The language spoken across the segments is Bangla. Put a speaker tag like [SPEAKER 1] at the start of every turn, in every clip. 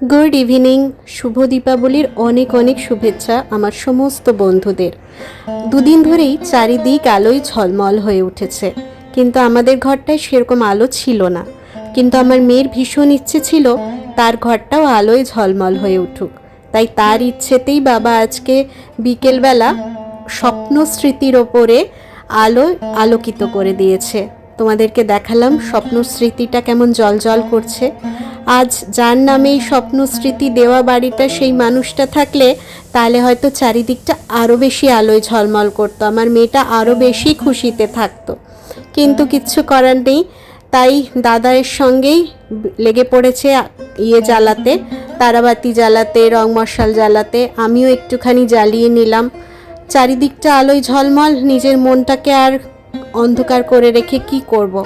[SPEAKER 1] গুড ইভিনিং শুভ দীপাবলির অনেক অনেক শুভেচ্ছা আমার সমস্ত বন্ধুদের। দুদিন ধরেই চারিদিক আলোয় ঝলমল হয়ে উঠেছে, কিন্তু আমাদের ঘরটায় সেরকম আলো ছিল না। কিন্তু আমার মেয়ের ভীষণ ইচ্ছে ছিল তার ঘরটাও আলোয় ঝলমল হয়ে উঠুক। তাই তার ইচ্ছেতেই বাবা আজকে বিকেলবেলা স্বপ্ন স্মৃতির ওপরে আলো আলোকিত করে দিয়েছে। তোমাদেরকে দেখালাম স্বপ্ন স্মৃতিটা কেমন জল জল করছে। আজ যার নামে এই স্বপ্ন স্মৃতি দেওয়া বাড়িটা সেই মানুষটা থাকলে, তাহলে হয়তো চারিদিকটা আরও বেশি আলোয় ঝলমল করতো, আমার মেয়েটা আরও বেশি খুশিতে থাকতো কিন্তু কিচ্ছু করার নেই, তাই দাদায়ের সঙ্গেই লেগে পড়েছে ইয়ে জ্বালাতে, তারাবাতি জ্বালাতে, রং মশাল জ্বালাতে, আমিও একটুখানি জ্বালিয়ে নিলাম চারিদিকটা আলোয় ঝলমল, নিজের মনটাকে আর অন্ধকার করে রেখে কি করব।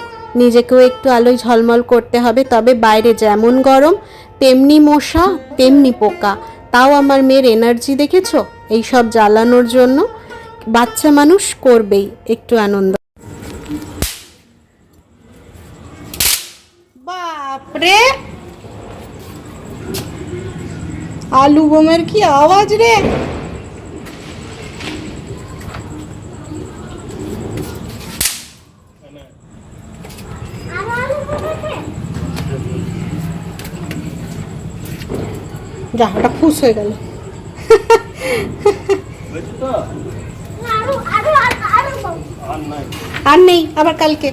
[SPEAKER 1] নিজেকেও একটু আলোয় ঝলমল করতে হবে। তবে বাইরে যেমন গরম, তেমনি মশা, তেমনি পোকা। তাও আমার মেয়ের এনার্জি দেখেছ? এই সব জ্বালানোর জন্য বাচ্চা মানুষ করবেই, একটু আনন্দ।
[SPEAKER 2] বাপরে! আলু বোমের কি আওয়াজ রে? ওটা খুশ হয়ে গেল। আর নেই, আবার কালকে।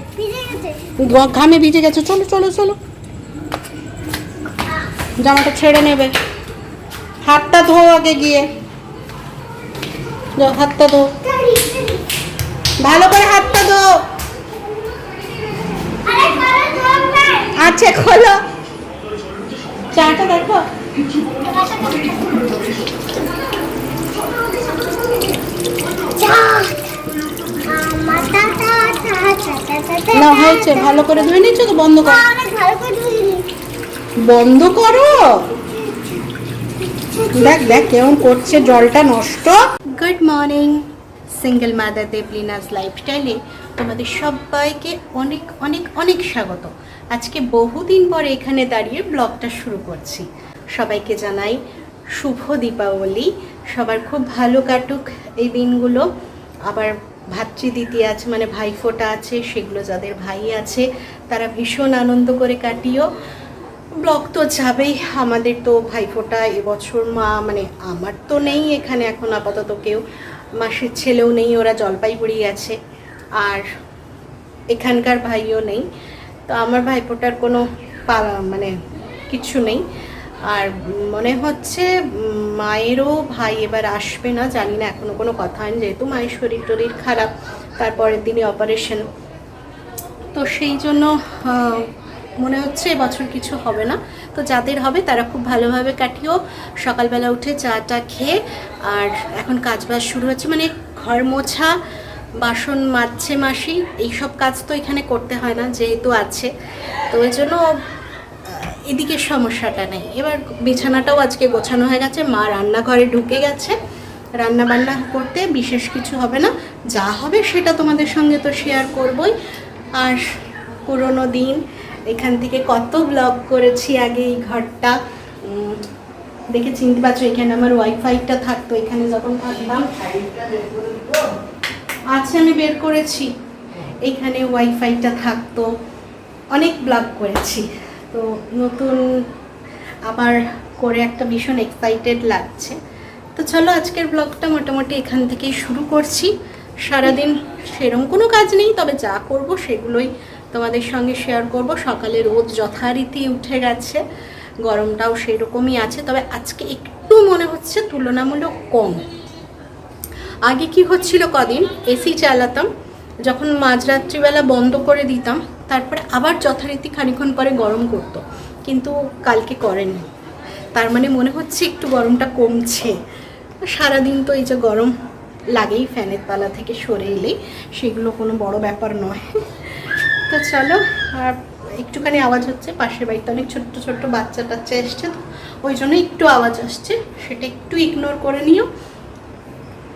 [SPEAKER 2] ঘামে ভিজে গেছে। চলো চলো চলো। জামাটা ছেড়ে নেবে। হাতটা ধো আগে গিয়ে। হাতটা ধো। ভালো করে হাতটা ধো। আচ্ছা খোলো। চাটা দেখো। না হয়েছে ভালো করে ধুয়ে নিচ্ছ তো বন্ধ করো। বন্ধ করো? দেখ দেখ কেমন করছে জলটা নষ্ট।
[SPEAKER 1] Good morning single mother Debolina's লাইফস্টাইলে তোমাদের সবাইকে অনেক অনেক অনেক স্বাগত। আজকে বহুদিন পরে এখানে দাঁড়িয়ে ব্লগটা শুরু করছি। সবাইকে জানাই শুভ দীপাবলি। সবার খুব ভালো কাটুক এই দিনগুলো। আবার ভাতৃদ্বিতীয় আছে মানে ভাইফোঁটা আছে, সেগুলো যাদের ভাই আছে, তারা ভীষণ আনন্দ করে কাটিও। ব্লগ তো যাবেই, আমাদের তো ভাইফোঁটা এবছর মা মানে আমার তো নেই এখানে এখন আপাতত কেউ। মাসির ছেলেও নেই, ওরা জলপাইগুড়ি আছে। আর এখানকার ভাইও নেই। তো আমার ভাইফোঁটার কোনো মানে কিছু নেই। আর মনে হচ্ছে মায়েরও ভাই এবার আসবে না, জানি না, এখনও কোনো কথা হয়নি, যেহেতু মায়ের শরীর টরীর খারাপ, তারপরের দিনই অপারেশন তো সেই জন্য মনে হচ্ছে এবছর কিছু হবে না। তো যাদের হবে তারা খুব ভালোভাবে কাটিও, সকালবেলা উঠে চাটা খেয়ে, আর এখন কাজবাজ শুরু হচ্ছে মানে ঘর মোছা, বাসন মাজছে মাসি এইসব কাজ তো এখানে করতে হয় না, যেহেতু আছে। তো ওই জন্য এদিকে সমস্যাটা নেই। এবার বিছানাটাও আজকে গোছানো হয়ে গেছে। মা রান্নাঘরে ঢুকে গেছে। রান্না বান্না করতে বিশেষ কিছু হবে না। যা হবে সেটা তোমাদের সঙ্গে তো শেয়ার করবই। আর পুরোনো দিন, এখান থেকে কত ব্লগ করেছি আগে এই ঘরটা। দেখে চিনতে পারছ এখানে আমার ওয়াইফাইটা থাকতো, এখানে যখন থাকতাম। আচ্ছা আমি বের করেছি। এখানে ওয়াইফাইটা থাকতো। অনেক ব্লগ করেছি। তো নতুন আবার করে একটা ভীষণ এক্সাইটেড লাগছে। তো চলো আজকের ব্লগটা মোটামুটি এখান থেকেই শুরু করছি। সারাদিন সেরম কোনো কাজ নেই, তবে যা করব সেগুলোই তোমাদের সঙ্গে শেয়ার করব। সকালে রোদ যথারীতি উঠে গেছে, গরমটাও সেরকমই আছে, তবে আজকে একটু মনে হচ্ছে তুলনামূলক কম। আগে কি হচ্ছিল কদিন? এসি চালাতাম, যখন মাঝরাত্রিবেলা বন্ধ করে দিতাম তারপরে আবার যথারীতি খানিক্ষণ পরে গরম করতো, কিন্তু কালকে করেনি। তার মানে মনে হচ্ছে একটু গরমটা কমছে। সারাদিন তো এই যে গরম লাগেই ফ্যানের তালা থেকে সরে এলেই, সেগুলো কোনো বড় ব্যাপার নয়। তো চলো, আর একটুখানি আওয়াজ হচ্ছে, পাশের বাড়িতে অনেক ছোট্ট ছোট্ট বাচ্চা টাচ্চা এসছে তো, ওই জন্য একটু আওয়াজ আসছে, সেটা একটু ইগনোর করে নিও।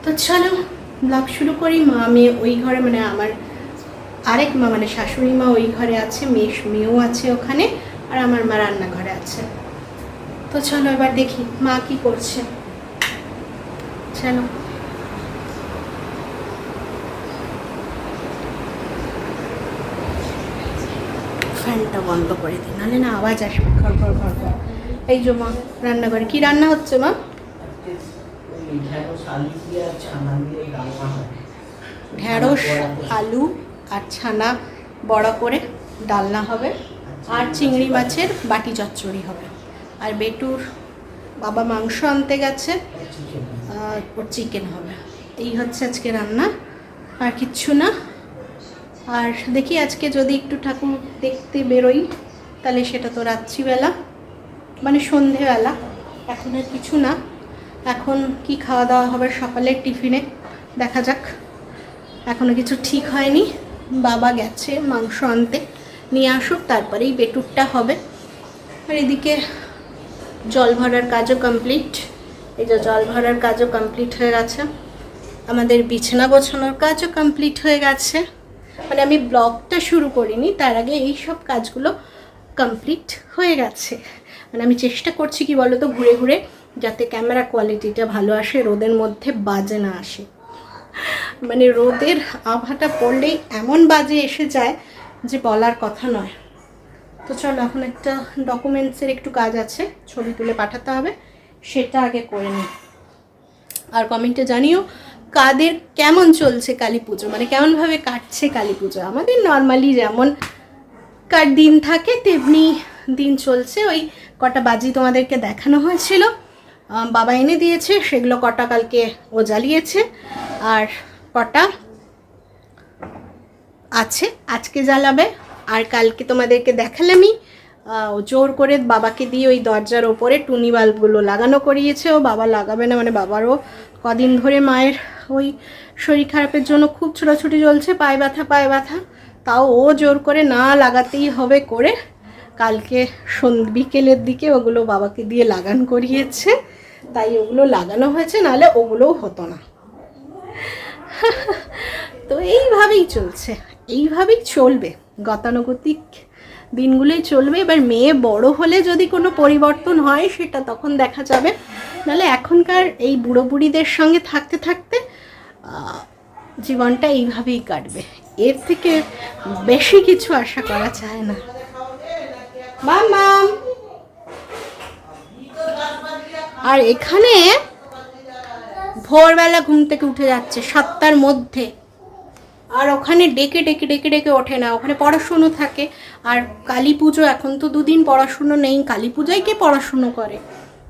[SPEAKER 1] তো চলো ব্লগ শুরু করি, মা মেয়ে ওই ঘরে মানে আমার আরেক মা মানে শাশুড়ি মা ওই ঘরে আছে মেয়ে মেয়েও আছে ওখানে আর আমার মা রান্নাঘরে আছে।
[SPEAKER 2] তো চলো এবার দেখি মা কি করছে। চলো। ফ্যানটা বন্ধ করে দিই নাহলে না আওয়াজ আসবে ঘর ঘর ঘর ঘর। এই যে মা রান্না করে কি রান্না হচ্ছে মা? ঢেঁড়স আলু আর ছানা বড়া করে ডালনা হবে আর চিংড়ি মাছের বাটি চচ্চড়ি হবে। আর বেটুর বাবা মাংস আনতে গেছে ওর চিকেন হবে। এই হচ্ছে আজকে রান্না আর কিচ্ছু না। আর দেখি আজকে যদি একটু ঠাকুর দেখতে বেরোই তাহলে সেটা তো রাত্রিবেলা মানে সন্ধেবেলা। এখন আর কিছু না। এখন কি খাওয়া দাওয়া হবে সকালের টিফিনে দেখা যাক। এখনও কিছু ঠিক হয়নি। বাবা গেছে মাংস আনতে। নিয়ে আসুক, তারপরেই বেটুরটা হবে। আর এদিকে জল ভরার কাজও কমপ্লিট এই যে জল ভরার কাজও কমপ্লিট হয়ে গেছে। আমাদের বিছানা গোছানোর কাজও কমপ্লিট হয়ে গেছে। মানে আমি ব্লগটা শুরু করিনি, তার আগে এই সব কাজগুলো কমপ্লিট হয়ে গেছে। মানে আমি চেষ্টা করছি কি বলো তো ঘুরে ঘুরে যাতে ক্যামেরা কোয়ালিটিটা ভালো আসে, রোদের মধ্যে বাজে না আসে। মানে রোদের আভাটা পড়লেই এমন বাজে এসে যায় যে বলার কথা নয়। তো চলো, এখন একটা ডকুমেন্টসের একটু কাজ আছে, ছবি তুলে পাঠাতে হবে, সেটা আগে করে নিই। আর কমেন্টে জানিও, কাদের কেমন চলছে কালী পুজো? মানে কেমনভাবে কাটছে কালী পুজো? আমাদের নর্মালি যেমন কার দিন থাকে, তেমনি দিন চলছে। ওই কটা বাজি তোমাদেরকে দেখানো হয়েছিল। বাবা এনে দিয়েছে, সেগুলো কটা কালকে ও জ্বালিয়েছে, আর কটা আছে, আজকে জ্বালাবে, আর কালকে তোমাদেরকে দেখালামই। ও জোর করে বাবাকে দিয়ে ওই দরজার ওপরে টুনি বাল্বগুলো লাগানো করিয়েছে, ও বাবা লাগাবে না মানে বাবারও কদিন ধরে মায়ের ওই শরীর খারাপের জন্য খুব ছোটাছুটি চলছে, পায়ে ব্যথা পায়ে ব্যথা, তাও ও জোর করে না লাগাতেই হবে করে কালকে সন বিকেলের দিকে ওগুলো বাবাকে দিয়ে লাগান করিয়েছে। তাই ওগুলো লাগানো হয়েছে, নাহলে ওগুলোও হতো না। তো এইভাবেই চলছে, এইভাবেই চলবে, গতানুগতিক দিনগুলোই চলবে। এবার মেয়ে বড় হলে যদি কোনো পরিবর্তন হয়, সেটা তখন দেখা যাবে। নাহলে এখনকার এই বুড়ো বুড়িদের সঙ্গে থাকতে থাকতে জীবনটা এইভাবেই কাটবে। এর থেকে বেশি কিছু আশা করা যায় না। মাম! আর এখানে ভোরবেলা ঘুম থেকে উঠে যাচ্ছে, সাতটার মধ্যে। আর ওখানে ডেকে ডেকে ডেকে ডেকে ওঠে না, ওখানে পড়াশুনো থাকে। আর কালী পুজো, এখন তো দুদিন পড়াশুনো নেই। কালী পূজায় কে পড়াশুনো করে?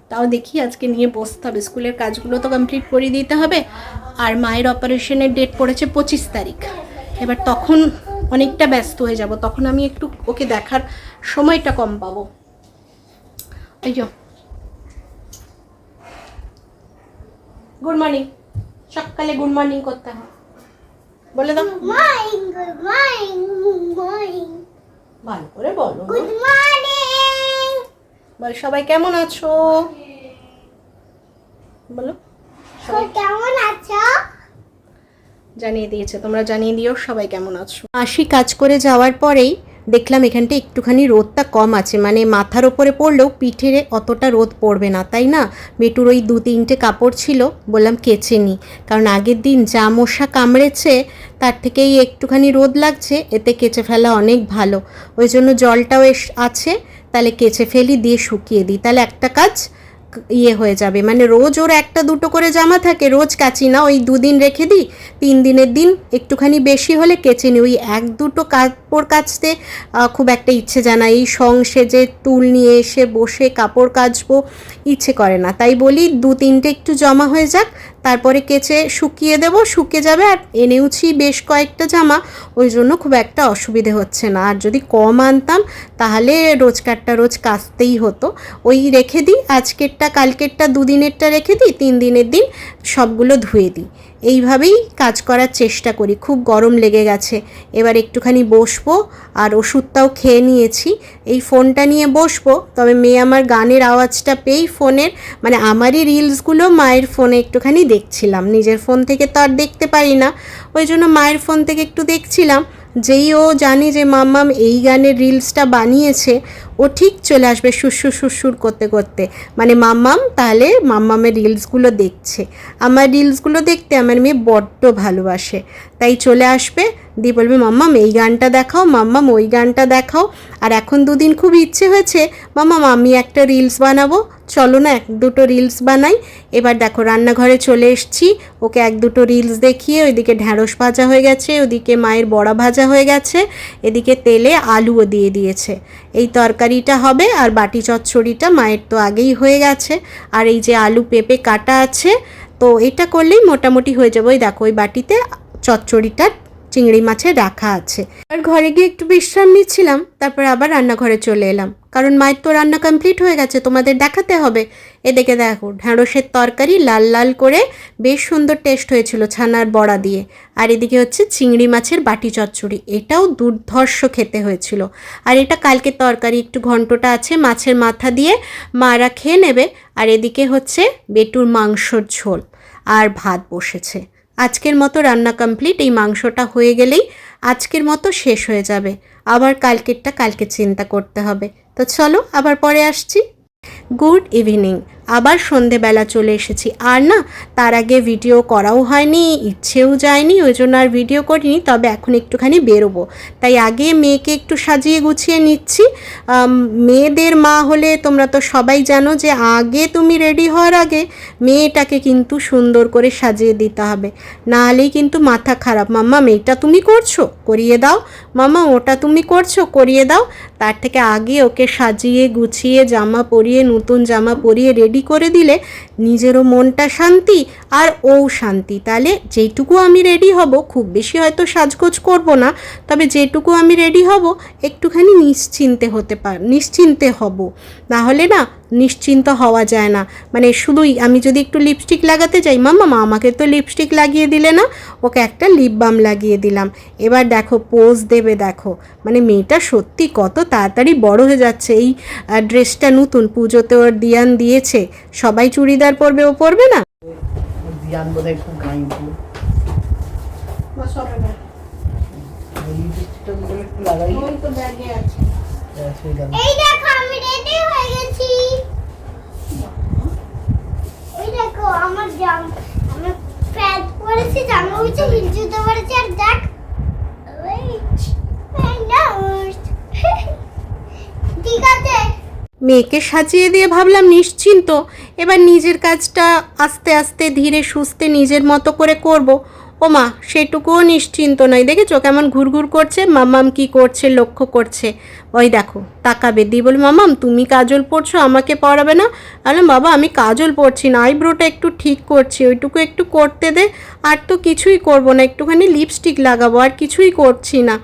[SPEAKER 2] তাও দেখি আজকে নিয়ে বসতে হবে। স্কুলের কাজগুলো তো কমপ্লিট করে দিতে হবে। আর মায়ের অপারেশনের ডেট পড়েছে পঁচিশ তারিখ। এবার তখন অনেকটা ব্যস্ত হয়ে যাব। তখন আমি একটু ওকে দেখার সময়টা কম পাবো। এই গুড মর্নিং সকালে গুড মর্নিং করতে হয়। বলে দাও।
[SPEAKER 3] Good morning, good morning,
[SPEAKER 2] ভালো করে বলো।
[SPEAKER 3] Good morning.
[SPEAKER 2] বল সবাই কেমন আছো? বলো।
[SPEAKER 3] তো কেমন আছো?
[SPEAKER 2] জানিয়ে দিয়েছে তোমরা জানিয়ে দিও সবাই কেমন আছো। মাসি কাজ করে যাওয়ার পরেই দেখলাম এখানটা একটুখানি রোদটা কম আছে। মানে মাথার ওপরে পড়লেও পিঠে অতটা রোদ পড়বে না, তাই না? মেটুর ওই দু তিনটে কাপড় ছিল, বললাম কেচে নিই কারণ আগের দিন যা মশা কামড়েছে, তার থেকেই একটুখানি রোদ লাগছে, এতে কেচে ফেলা অনেক ভালো। ওই জন্য জলটাও আছে, তাহলে কেচে ফেলি, দিয়ে শুকিয়ে দিই। তাহলে একটা কাজ ইয়ে হয়ে যাবে। মানে রোজ ওর একটা দুটো করে জামা থাকে, রোজ কাচি না, ওই দুদিন রেখে দিই, তিন দিনের দিন একটুখানি বেশি হলে কেচে নিই। ওই এক দুটো কাপড় কাচতে খুব একটা ইচ্ছে জানা এই সং সেজে তুল নিয়ে এসে বসে কাপড় কাচবো, ইচ্ছে করে না। তাই বলি, দু তিনটে একটু জমা হয়ে যাক, তারপরে কেচে শুকিয়ে দেবো, শুকে যাবে আর এনেওছি বেশ কয়েকটা জামা, ওই জন্য খুব একটা অসুবিধে হচ্ছে না। আর যদি কম আনতাম, তাহলে রোজকারটা রোজ কাচতেই হতো। ওই রেখে দিই, আজকেরটা কালকেরটা দুদিনেরটা রেখে দিই তিন দিনের দিন সবগুলো ধুয়ে দিই। এইভাবেই কাজ করার চেষ্টা করি, খুব গরম লেগে গেছে। এবার একটুখানি বসবো আর ওষুধটাও খেয়ে নিয়েছি। এই ফোনটা নিয়ে বসবো, তবে মেয়ে আমার গানের আওয়াজটা পেয়েই ফোনের মানে আমারই রিলসগুলো মায়ের ফোনে একটুখানি দেখছিলাম। নিজের ফোন থেকে তো আর দেখতে পারি না। ওই জন্য মায়ের ফোন থেকে একটু দেখছিলাম।
[SPEAKER 1] যেই ও জানে যে মাম্মাম এই গানের রিলসটা বানিয়েছে, ও ঠিক চলে আসবে সুরসুর সুসুর করতে করতে। মানে মাম্মাম তাহলে মাম্মামের রিলসগুলো দেখছে। আমার রিলসগুলো দেখতে আমার মেয়ে বড্ড ভালোবাসে। তাই চলে আসবে দিয়ে বলবে মাম্মাম এই গানটা দেখাও মাম্মাম ওই গানটা দেখাও। আর এখন দুদিন খুব ইচ্ছে হয়েছে মাম্মাম আমি একটা রিলস বানাবো। চলো না, এক দুটো রিলস বানাই। এবার দেখো, রান্নাঘরে চলে এসছি। ওকে এক দুটো রিলস দেখিয়ে, ওইদিকে ঢ্যাঁড়স ভাজা হয়ে গেছে ওদিকে মায়ের বড়া ভাজা হয়ে গেছে, এদিকে তেলে আলুও দিয়ে দিয়েছে। এই তরকারিটা হবে আর বাটি চচ্চড়িটা মায়ের তো আগেই হয়ে গেছে। আর এই যে আলু পেঁপে কাটা আছে, তো এটা করলেই মোটামুটি হয়ে যাবে। ওই দেখো, ওই বাটিতে চচ্চড়িটা চিংড়ি মাছের রাখা আছে। আর ঘরে গিয়ে একটু বিশ্রাম নিচ্ছিলাম, তারপর আবার রান্নাঘরে চলে এলাম। কারণ মায়ের তো রান্না কমপ্লিট হয়ে গেছে, তোমাদের দেখাতে হবে। এদিকে দেখো, ঢ্যাঁড়সের তরকারি লাল লাল করে বেশ সুন্দর টেস্ট হয়েছিল ছানার বড়া দিয়ে। আর এদিকে হচ্ছে চিংড়ি মাছের বাটি চচ্চড়ি, এটাও দুর্ধর্ষ খেতে হয়েছিল। আর এটা কালকে তরকারি, একটু ঘন্টটা আছে মাছের মাথা দিয়ে, মারা খেয়ে নেবে। আর এদিকে হচ্ছে বেটুর মাংসর ঝোল, আর ভাত বসেছে। আজকের মতো রান্না কমপ্লিট এই মাংসটা হয়ে গেলেই আজকের মতো শেষ হয়ে যাবে। আবার কালকেরটা কালকে চিন্তা করতে হবে। তো চলো, আবার পরে আসছি। Good evening. আবার সন্ধেবেলা চলে এসেছি। আর না, তার আগে ভিডিও করাও হয়নি, ইচ্ছেও যায়নি, ওই জন্য আর ভিডিও করিনি, তবে এখন একটুখানি বেরোবো। তাই আগে মেয়েকে একটু সাজিয়ে গুছিয়ে নিচ্ছি। মেয়েদের মা হলে তোমরা তো সবাই জানো যে আগে তুমি রেডি হওয়ার আগে মেয়েটাকে কিন্তু সুন্দর করে সাজিয়ে দিতে হবে। না হলেই কিন্তু মাথা খারাপ। মাম্মা, মেয়েটা তুমি করছ? করিয়ে দাও। মামা ওটা তুমি করছ? করিয়ে দাও। তার থেকে আগে ওকে সাজিয়ে গুছিয়ে জামা পরিয়ে, নতুন জামা পরিয়ে রেডি করে দিলে নিজেরও মনটা শান্তি আর ও শান্তি। তাহলে যেটুকু আমি রেডি হব, খুব বেশি হয়তো সাজগোজ করব না, তবে যেটুকু আমি রেডি হব, একটুখানি নিশ্চিন্তে হতে পার নিশ্চিন্তে হব। না হলে না নিশ্চিন্ত হওয়া যায় না। মানে শুধুই আমি যদি একটু লিপস্টিক লাগাতে যাই, মাম্মা, মা আমাকে তো লিপস্টিক লাগিয়ে দিলে না, ওকে একটা লিপ বাম লাগিয়ে দিলাম। এবার দেখো পোজ দেবে দেখো। মানে মেয়েটা সত্যি কত তাড়াতাড়ি বড় হয়ে যাচ্ছে। এই ড্রেসটা নতুন, পুজোতে ওর দিয়ান দিয়েছে। সবাই চুড়িদার পরবে ও পরবে না?
[SPEAKER 4] এই
[SPEAKER 3] দেখো আমি রেডি হয়ে গেছি। এই দেখো আমার জাম আমার প্যান্ট পরেছি জামা পরেছি হিল জুতো পরেছি আর দেখ. ঠিক আছে।
[SPEAKER 1] মেয়েকে সাজিয়ে দিয়ে ভাবলাম নিশ্চিন্ত। এবার নিজের কাজটা আস্তে আস্তে ধীরে সুস্থে নিজের মতো করে করব। ও মা সেটুকুও নিশ্চিন্ত নয়। দেখেছ কেমন ঘুরঘুর করছে? মামাম কি করছে, লক্ষ্য করছে। ওই দেখো, তাকাবে। দিয়ে বলি মামাম তুমি কাজল পড়ছো, আমাকে পড়াবে না? বললাম বাবা, আমি কাজল পড়ছি না, আইব্রোটা একটু ঠিক করছি, ওইটুকু একটু করতে দে। আর তো কিছুই করব না, একটুখানি লিপস্টিক লাগাবো, আর কিছুই করছি না।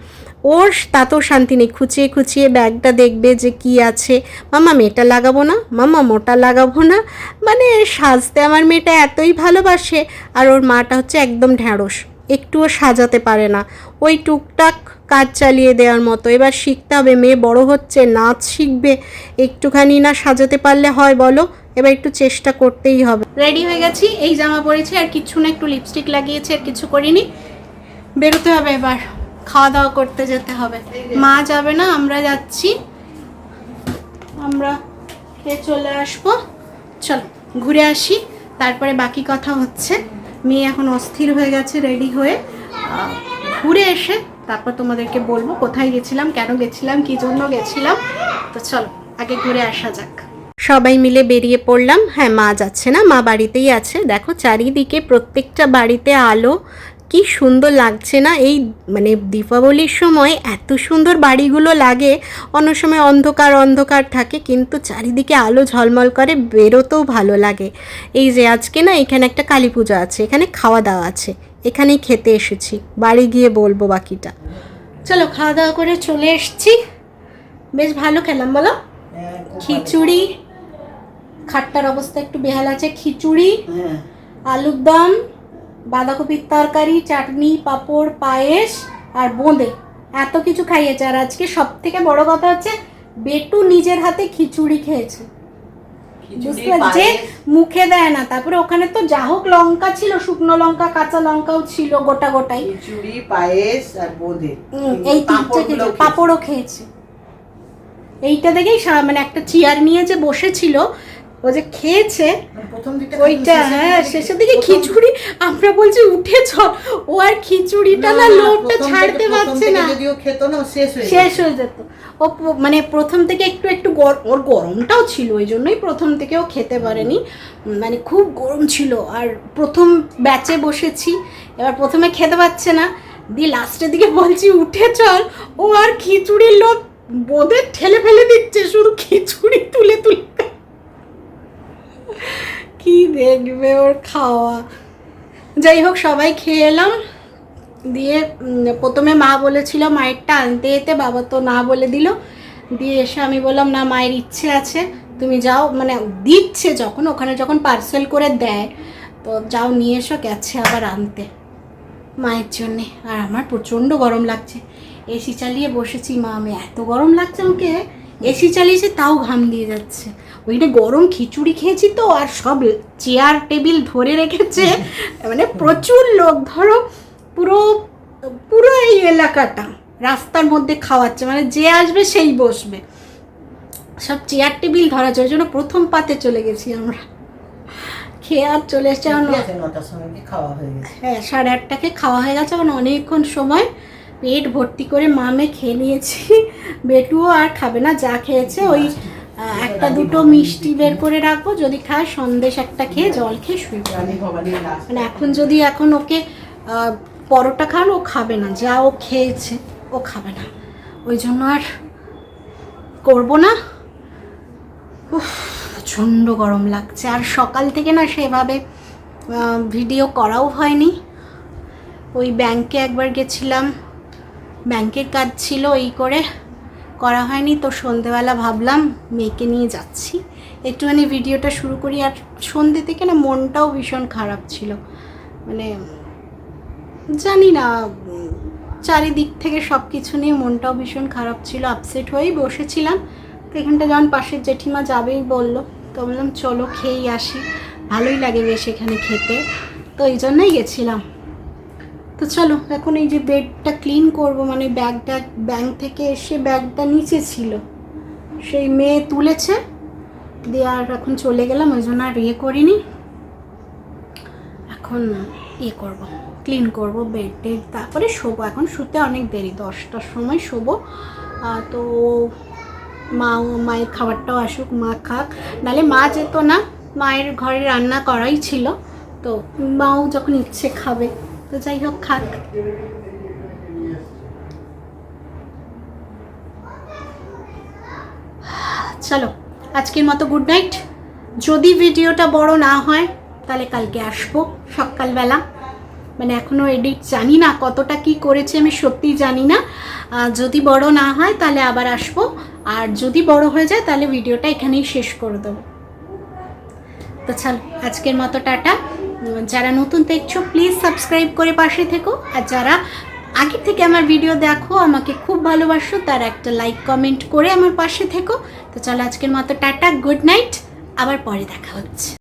[SPEAKER 1] ওর তাতেও শান্তি নেই। খুঁচিয়ে খুঁচিয়ে ব্যাগটা দেখবে যে কি আছে। মামা, মেয়েটা লাগাবো না? মামা, মোটা লাগাবো না? মানে সাজতে আমার মেয়েটা এতই ভালোবাসে। আর ওর মাটা হচ্ছে একদম ঢ্যাঁড়স। একটুও সাজাতে পারে না। ওই টুকটাক কাজ চালিয়ে দেওয়ার মতো। এবার শিখতে হবে, মেয়ে বড় হচ্ছে, নাচ শিখবে। একটুখানি না সাজাতে পারলে হয়, বলো? এবার একটু চেষ্টা করতেই হবে।
[SPEAKER 2] রেডি হয়ে গেছি। এই জামা পরেছি, আর কিচ্ছু না একটু লিপস্টিক লাগিয়েছি, আর কিছু করিনি। বেরোতে হবে এবার। খাওয়া দাওয়া করতে যেতে হবে। মা যাবে না, আমরা যাচ্ছি। আমরা খেয়ে চলে আসব? চল, ঘুরে আসি। তারপরে বাকি কথা হচ্ছে। মেয়ে এখন অস্থির হয়ে গেছে, রেডি হয়ে ঘুরে এসে তারপর তোমাদেরকে বলব কোথায় গেছিলাম, কেন গেছিলাম, কী জন্য গেছিলাম। তো চলো, আগে ঘুরে আসা যাক।
[SPEAKER 1] সবাই মিলে বেরিয়ে পড়লাম। হ্যাঁ মা যাচ্ছে না, মা বাড়িতেই আছে। দেখো, চারিদিকে প্রত্যেকটা বাড়িতে আলো কি সুন্দর লাগছে না? এই মানে দীপাবলির সময় এত সুন্দর বাড়িগুলো লাগে। অন্য সময় অন্ধকার অন্ধকার থাকে কিন্তু চারিদিকে আলো ঝলমল করে বেরোতেও ভালো লাগে। এই যে আজকে না এখানে একটা কালী পুজো আছে এখানে খাওয়া দাওয়া আছে। এখানেই খেতে এসেছি। বাড়ি গিয়ে বলব বাকিটা।
[SPEAKER 2] চলো খাওয়া দাওয়া করে চলে এসছি। বেশ ভালো খেলাম বলো। খিচুড়ি খাট্টার অবস্থা একটু বেহাল আছে। খিচুড়ি
[SPEAKER 4] হ্যাঁ।
[SPEAKER 2] আলুর দম বাঁধাকপির তরকারি চাটনি পাঁপড় পায়েস আর বোঁদে। এত কিছু খাইয়েছে আর আজকে সব থেকে বড় কথা হচ্ছে বেটু নিজের হাতে খিচুড়ি খেয়েছে। বুঝতে যে মুখে দেয় না। তারপরে ওখানে তো যা হোক লঙ্কা ছিল শুকনো লঙ্কা কাঁচা লঙ্কাও ছিল গোটা গোটাই।
[SPEAKER 4] খিচুড়ি পায়েস আর বোঁদে।
[SPEAKER 2] এই তিনটে খেয়েছে। পাঁপড়ও খেয়েছে। এইটা দেখেই মানে একটা চেয়ার নিয়ে যে বসেছিল ও যে খেয়েছে
[SPEAKER 4] মানে
[SPEAKER 2] ওইটা হ্যাঁ শেষের দিকে খিচুড়ি আমরা বলছি উঠে চল ও আর খিচুড়িটা না লোভটা ছাড়তে পারছে না।
[SPEAKER 4] খেত না শেষ হয়ে
[SPEAKER 2] শেষ হয়ে যেত। ও মানে প্রথম থেকে একটু একটু ওর গরমটাও ছিল ওই জন্যই প্রথম থেকে ও খেতে পারেনি। মানে খুব গরম ছিল আর প্রথম ব্যাচে বসেছি এবার প্রথমে খেতে পাচ্ছে না। দিয়ে লাস্টের দিকে বলছি উঠে চল। ও আর খিচুড়ির লোক বোধে ঠেলে ফেলে দিচ্ছে শুধু খিচুড়ি তুলে তুলে। কি দেখবে ওর খাওয়া? যাই হোক, সবাই খেয়ে এলাম। দিয়ে প্রথমে মা বলেছিল মায়েরটা আনতে যেতে, বাবা তো না বলে দিল। দিয়ে এসে আমি বললাম, না, মায়ের ইচ্ছে আছে, তুমি যাও। মানে দিচ্ছে যখন, ওখানে যখন পার্সেল করে দেয়, তো যাও নিয়ে এসো, গেছে আবার আনতে মায়ের জন্যে। আর আমার প্রচণ্ড গরম লাগছে। এসি চালিয়ে বসেছি মা, আমি এত গরম লাগছে আমাকে এসি চালিয়েছে, তাও ঘাম দিয়ে যাচ্ছে। ওইটা গরম খিচুড়ি খেয়েছি তো আর সব চেয়ার টেবিল ধরে রেখেছে। মানে প্রচুর লোক ধরো পুরো পুরো এই এলাকাটা রাস্তার মধ্যে খাওয়াচ্ছে মানে যে আসবে সেই বসবে। সব চেয়ার টেবিল ধরা ওই জন্য প্রথম পাতে চলে গেছি আমরা। খেয়ে আর চলে এসছে
[SPEAKER 4] খাওয়া হয়ে গেছে।
[SPEAKER 2] হ্যাঁ সাড়ে আটটাকে খাওয়া হয়ে গেছে এখন অনেকক্ষণ সময়। পেট ভর্তি করে মামে খেয়ে নিয়েছি। বেটুও আর খাবে না যা খেয়েছে ওই একটা দুটো মিষ্টি বের করে রাখব। যদি খায় সন্দেশ একটা খেয়ে জল খেয়ে শুয়ে পড়বে। মানে এখন যদি এখন ওকে পরোটা খান ও খাবে না। যা ও খেয়েছে ও খাবে না। ওই জন্য আর করব না। উফ, প্রচণ্ড গরম লাগছে। আর সকাল থেকে না সেভাবে ভিডিও করাও হয়নি। ওই ব্যাংকে একবার গেছিলাম। ব্যাংকের কাজ ছিল এই করে। করা হয়নি, তো সন্ধেবেলা ভাবলাম মেয়েকে নিয়ে যাচ্ছি। একটুখানি ভিডিওটা শুরু করি, আর সন্ধে থেকে না মনটাও ভীষণ খারাপ ছিল। মানে জানি না, চারিদিক থেকে সব কিছু নিয়ে মনটাও ভীষণ খারাপ ছিল আপসেট হয়েই বসেছিলাম। তো এখানটা যখন পাশের জেঠিমা যাবেই বলল, তো বললাম, চলো খেয়েই আসি। ভালোই লাগে বেশ এখানে খেতে। তো এই জন্যই গেছিলাম। তো চলো, এখন এই যে বেডটা ক্লিন করব মানে ব্যাগটা ব্যাংক থেকে এসে ব্যাগটা নিচে ছিল। সেই মেয়ে তুলেছে, দিয়ে আর এখন চলে গেলাম, ওই জন্য আর ইয়ে করিনি। এখন ইয়ে করব ক্লিন করব বেড টেড, তারপরে শোবো, এখন শুতে অনেক দেরি, দশটার সময় শোবো। তো মা মায়ের খাবারটাও আসুক, মা খাক, নালে মা যেত না, মায়ের ঘরে রান্না করাই ছিল, তো মাও যখন ইচ্ছে খাবে। তো যাই হোক, খাক। চলো, আজকের মতো গুড নাইট যদি ভিডিওটা বড় না হয়, তাহলে কালকে আসব, সকালবেলা। মানে এখনও এডিট জানি না কতটা কি করেছে, আমি সত্যিই জানি না। যদি বড় না হয়, তাহলে আবার আসব। আর যদি বড় হয়ে যায়, তাহলে ভিডিওটা এখানেই শেষ করে দেবো। তো চলো, আজকের মতো টাটা। যারা নতুন দেখছ প্লিজ সাবস্ক্রাইব করে পাশে থেকো। আর যারা আগে থেকে আমার ভিডিও দেখো, আমাকে খুব ভালোবাসো, তার একটা লাইক কমেন্ট করে আমার পাশে থেকো। তো চলো আজকের মতো টাটা গুড নাইট আবার পরে দেখা হচ্ছে।